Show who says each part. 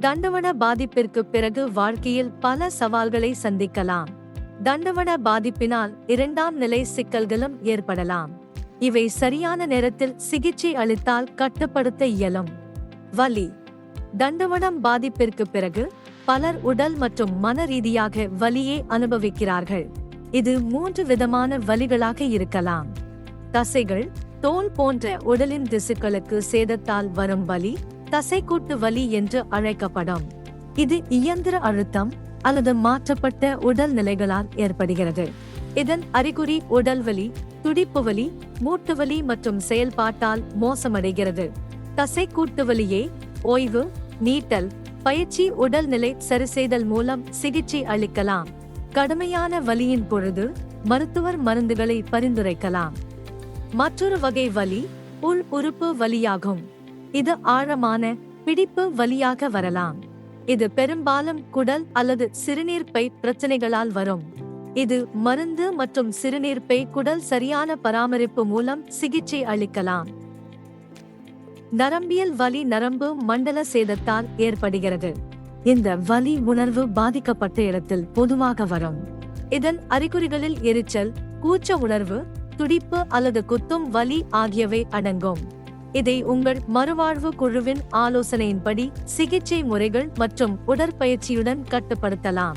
Speaker 1: தண்டவன பாதிப்பிற்கு பிறகு வாழ்க்கையில் பல சவால்களை சந்திக்கலாம். தண்டவன பாதிப்பினால் இரண்டாம் நிலை சிக்கல்களும் ஏற்படலாம். இவை சரியான நேரத்தில் சிகிச்சை அளித்தால் கட்டுப்படுத்த இயலும். வலி. தண்டவனம் பாதிப்பிற்கு பிறகு பலர் உடல் மற்றும் மன ரீதியாக வலியை அனுபவிக்கிறார்கள். இது மூன்று விதமான வலிகளாக இருக்கலாம். தசைகள் தோல் போன்ற உடலின் திசுக்களுக்கு சேதத்தால் வரும் வலி தசைக்கூட்டு வலி என்று அழைக்கப்படும். இது இயந்திர அழுத்தம் அல்லது மாற்றப்பட்ட உடல் நிலைகளால் ஏற்படுகிறது. இதன் அறிகுறி உடல் வலி துடிப்பு வலி மூட்டு வலி மற்றும் செயல்பாட்டால் மோசமடைகிறது. தசைக்கூட்டு வலியை ஓய்வு நீட்டல் பயிற்சி உடல்நிலை சரிசெய்தல் மூலம் சிகிச்சை அளிக்கலாம். கடுமையான வலியின் பொழுது மருத்துவர் மருந்துகளை பரிந்துரைக்கலாம். மற்றொரு வகை வலி உள் உறுப்பு வலியாகும். இது ஆழமான பிடிப்பு வலியாக வரலாம். இது பெரும்பாலும் குடல் அல்லது சிறுநீர்ப்பை பிரச்சனைகளால் வரும். இது மருந்து மற்றும் சிறுநீர்ப்பை குடல் சரியான பராமரிப்பு மூலம் சிகிச்சை அளிக்கலாம். நரம்பியல் வலி நரம்பு மண்டல சேதத்தால் ஏற்படுகிறது. இந்த வலி உணர்வு பாதிக்கப்பட்ட இடத்தில் பொதுவாக வரும். இதன் அறிகுறிகளில் எரிச்சல் கூச்ச உணர்வு துடிப்பு அல்லது குத்தும் வலி ஆகியவை அடங்கும். இதை உங்கள் மறுவாழ்வு குழுவின் ஆலோசனையின்படி சிகிச்சை முறைகள் மற்றும் உடற்பயிற்சியுடன் கட்டுப்படுத்தலாம்.